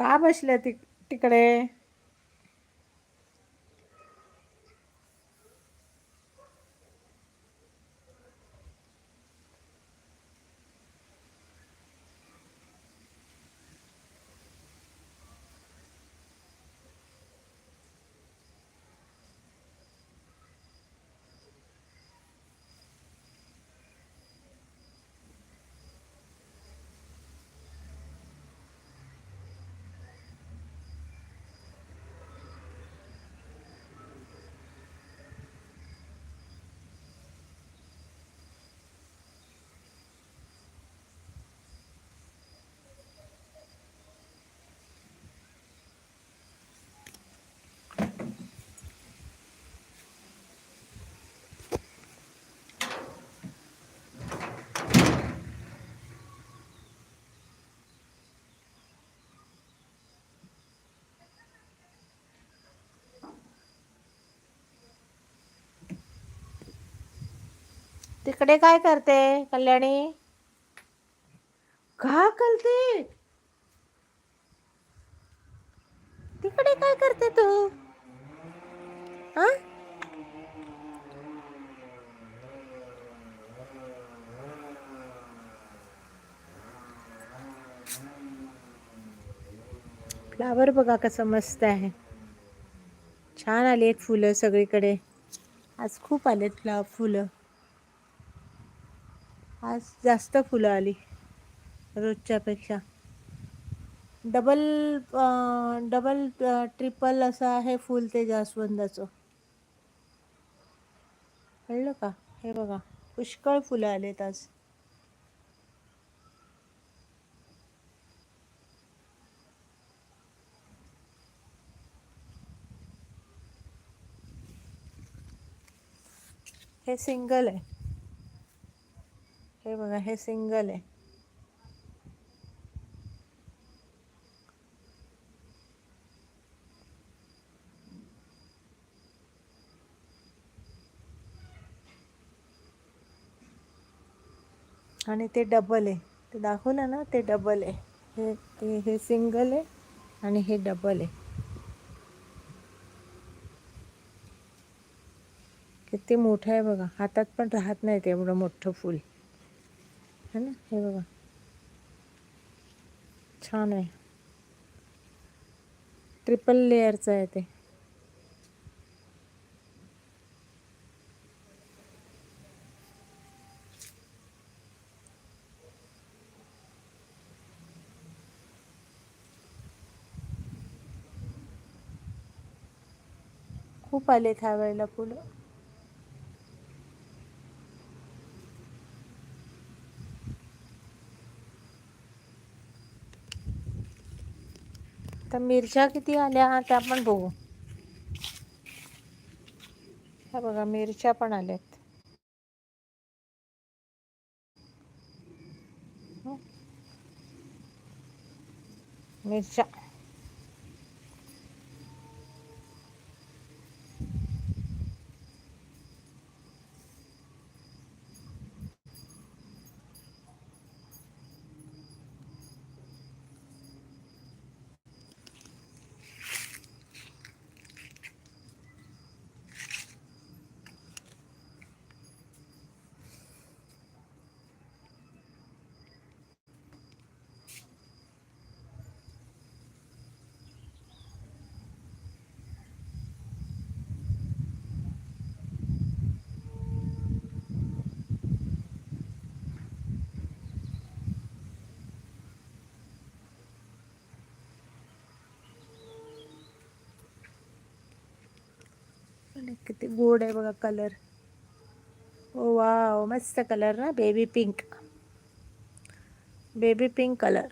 का बसल्या ति तिकडे? तिकडे काय करते कल्याणी? का कलते तिकडे काय करते तू? हा? फ्लावर बघा कसं मस्त आहे. छान आली आहेत फुलं सगळीकडे. आज खूप आलेत फ्ला फुलं. आज जास्त फुलं आली रोजच्यापेक्षा. डबल डबल ट्रिपल असं आहे फुल ते जास्वंदाचं. कळलं का? हे बघा पुष्कळ फुलं आलेत आज. हे सिंगल आहे. हे बघा हे सिंगल आहे. आणि ते डबल आहे. ते दाखवलं ना ते डबल आहे. हे ते हे सिंगल आहे आणि हे डबल आहे. किती मोठं आहे बघा. हातात पण राहत नाही ते एवढं मोठं फूल. है ना? हे बघा छान आहे. ट्रिपल लेअरचं आहे ते. खूप आले ह्या वेळेला फुलं. तर मिरच्या किती आल्या त्या पण बघू. हा बघा मिरच्या पण आल्यात. मिरच्या आणि किती गोड आहे बघा कलर ओ वाव मस्त कलर ना baby pink baby pink colour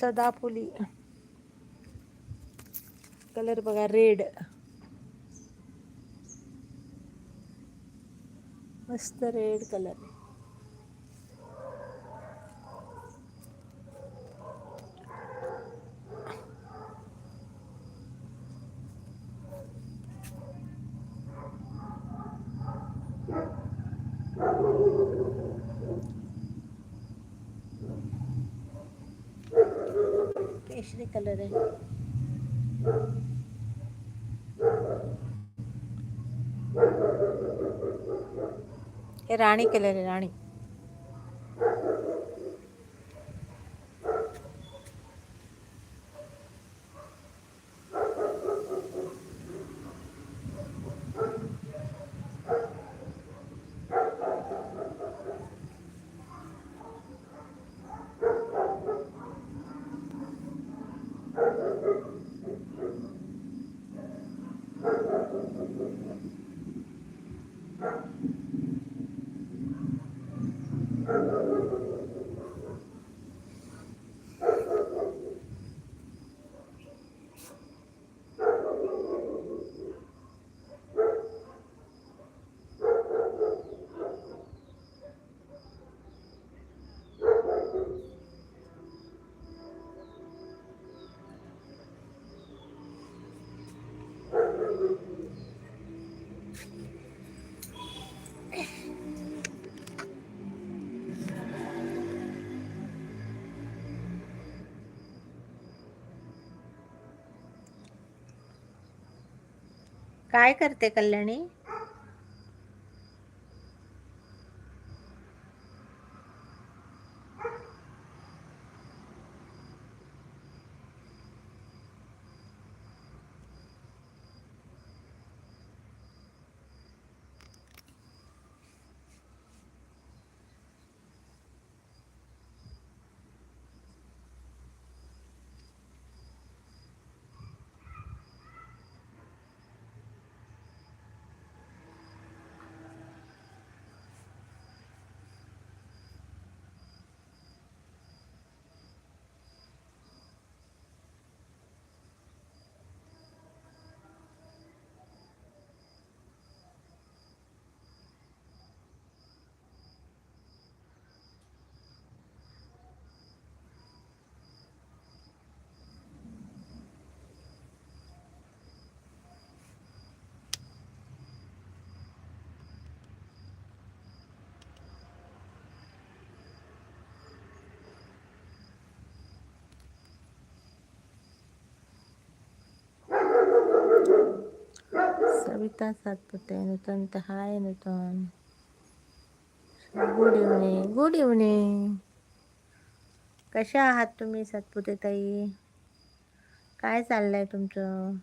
सदाफुली कलर बघा रेड. मस्त रेड कलर. केशरी कलर आहे हे राणी कलर आहे राणी काय करते Kalyani? Savita Satpute Nutan hi Nutan good evening good evening कशा आहात तुम्ही सातपुते ताई? काय चाललंय तुमचं?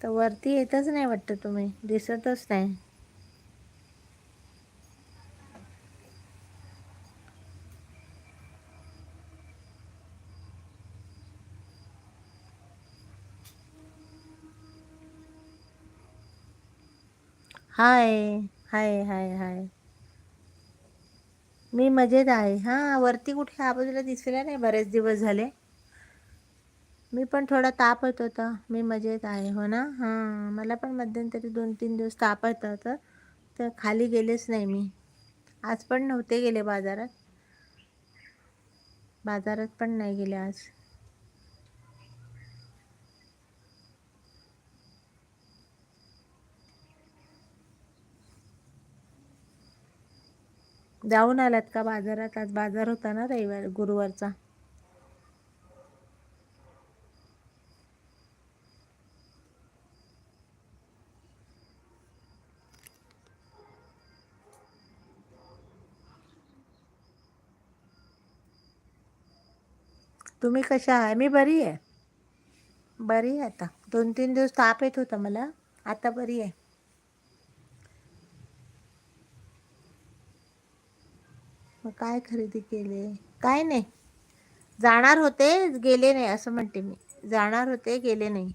तर वरती येतच नाही वाटतं तुम्ही दिसतच नाही. हाय हाय हाय हाय. मी मजेत आहे. हां वरती कुठे आबाजूला दिसला नाही बरेच दिवस झाले. मी पण थोडा ताप येत होता. मी मजेत आहे हो ना? हां मला पण मध्यंतरी दोन तीन दिवस ताप येत होता. तर खाली गेलेच नाही मी. आज पण नव्हते गेले बाजारात. बाजारात पण नाही गेले आज. जाऊन आलात का बाजारात? आज बाजार होता ना रविवार गुरुवारचा. तुम्ही कशा आहे मी बरी आहे. बरी आहे आता. दोन तीन दिवस ताप येत होता मला. आता बरी आहे. काय खरेदी केले? काय नाही. जाणार होते गेले नाही असं म्हणते मी. जाणार होते गेले नाही.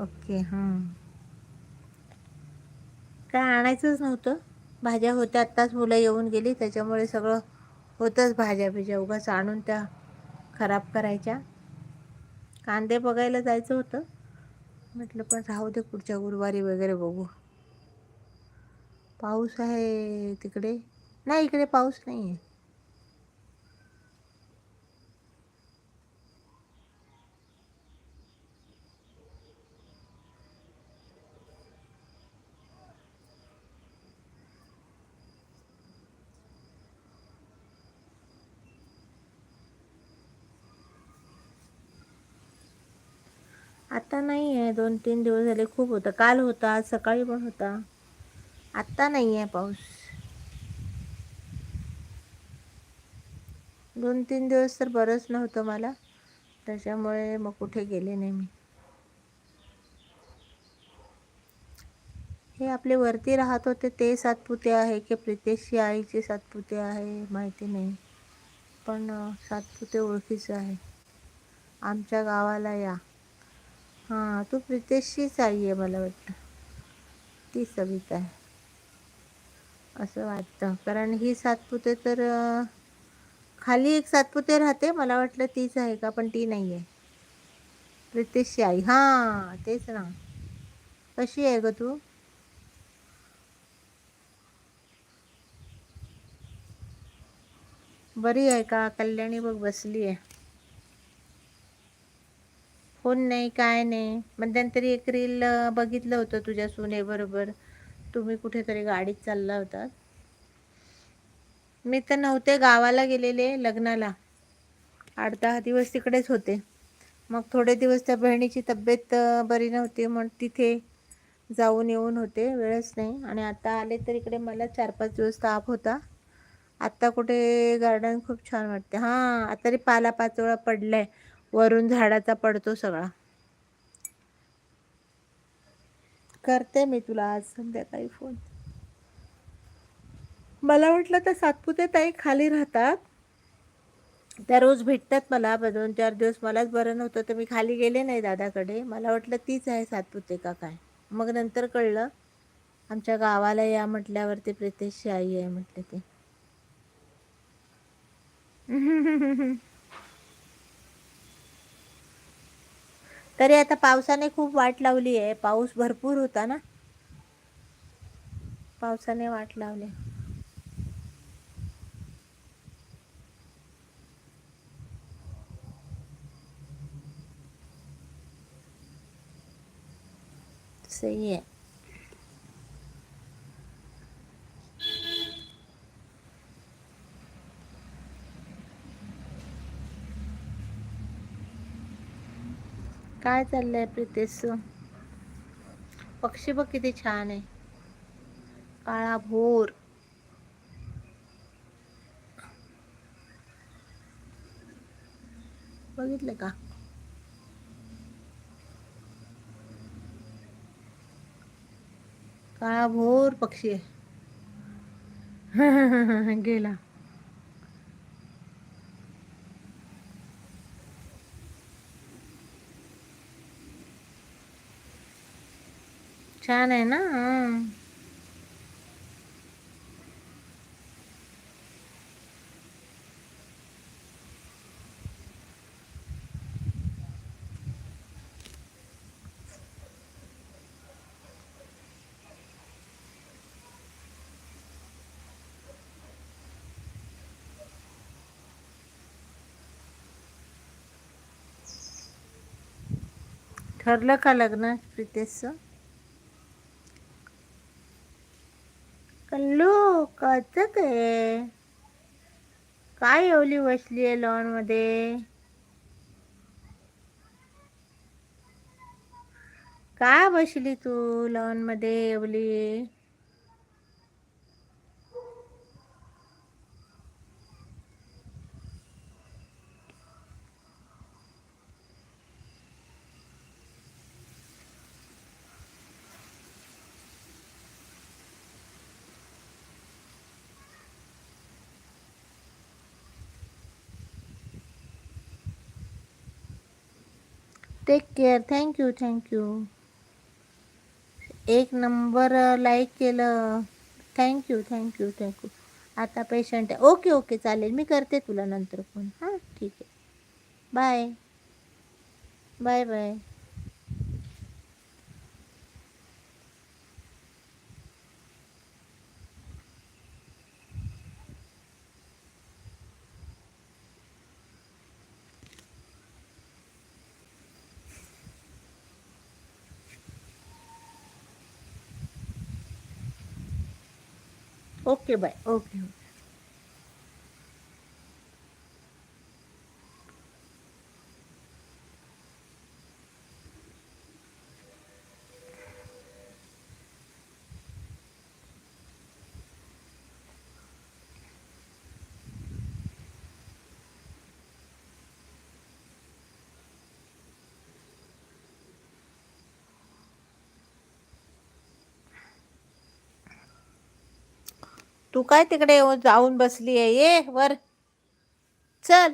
ओके हां. काय आणायचंच नव्हतं. भाज्या होत्या आत्ताच मुलं येऊन गेली. त्याच्यामुळे सगळं होतंच भाज्या बिज्या उगाच आणून त्या खराब करायच्या. कांदे बघायला जायचं होतं. म्हटलं पण राहू दे पुढच्या गुरुवारी वगैरे बघू. पाऊस आहे तिकडे? नाही इकडे पाऊस नाही आहे आता नाही आहे दोन तीन दिवस झाले खूप होतं. काल होता आज सकाळी पण होता. आत्ता नाही आहे पाऊस. दोन तीन दिवस तर बरंच नव्हतं मला. त्याच्यामुळे मग कुठे गेले नाही मी. हे आपले वरती राहत होते ते सातपुते आहे की प्रितेशची आईचे सातपुते आहे माहिती नाही. पण सातपुते ओळखीचं आहे. आमच्या गावाला या. हां तू प्रितेशचीच आई आहे मला वाटतं. ती सविता आहे. असं वाटतं. कारण ही सातपुते तर खाली एक सातपुते राहते मला वाटलं तीच आहे का पण ती नाही आहे. प्रितेशची आई. हां तेच ना. कशी आहे ग तू? बरी आहे का? कल्याणी बघ बसली आहे. फोन नाही काय नाही. मध्यंतरी एक रील बघितलं होतं तुझ्या सुनेबरोबर तुम्ही कुठेतरी गाडीत चालला होता. मी तर नव्हते गावाला गेलेले लग्नाला. आठ दहा दिवस तिकडेच होते. मग थोडे दिवस त्या बहिणीची तब्येत बरी नव्हती. मग तिथे जाऊन येऊन होते. वेळच नाही. आणि आता आले तर इकडे मला चार पाच दिवस ताप होता. आत्ता कुठे गार्डन खूप छान वाटते. हां आता तरी पाला पाचोळा आहे वरून झाडाचा पडतो सगळा. करते मी तुला आज संध्याकाळी फोन मला वाटलं तर सातपुते ताई खाली राहतात. त्या रोज भेटतात मला दोन चार दिवस मलाच बरं नव्हतं तर मी खाली गेले नाही दादाकडे. मला वाटलं तीच आहे सातपुते का काय? मग नंतर कळलं आमच्या गावाला या म्हटल्यावरती प्रितेशची आई आहे म्हटलं ते. तरी आता पावसाने खूप वाट लावली आहे. पाऊस भरपूर होता ना? पावसाने वाट लावली. सही आहे. काय चाललंय प्रितेश पक्षी बघ किती छान आहे. काळा भोर. बघितलं का? काळा भोर पक्षी आहे. गेला. छान आहे ना? ठरलं का लग्न प्रितेशचं? कल्लू कच आहे काय एवली बसली आहे लॉनमध्ये? का बसली तू लॉनमध्ये एवली take care thank you thank you एक नंबर लाईक uh, केलं. Thank you thank you thank you आता पेशंट आहे. ओके ओके चालेल. मी करते तुला नंतर फोन हां ठीक आहे. Bye bye bye okay bye okay तू काय तिकडे येऊन- जाऊन बसली आहे? ये वर. चल.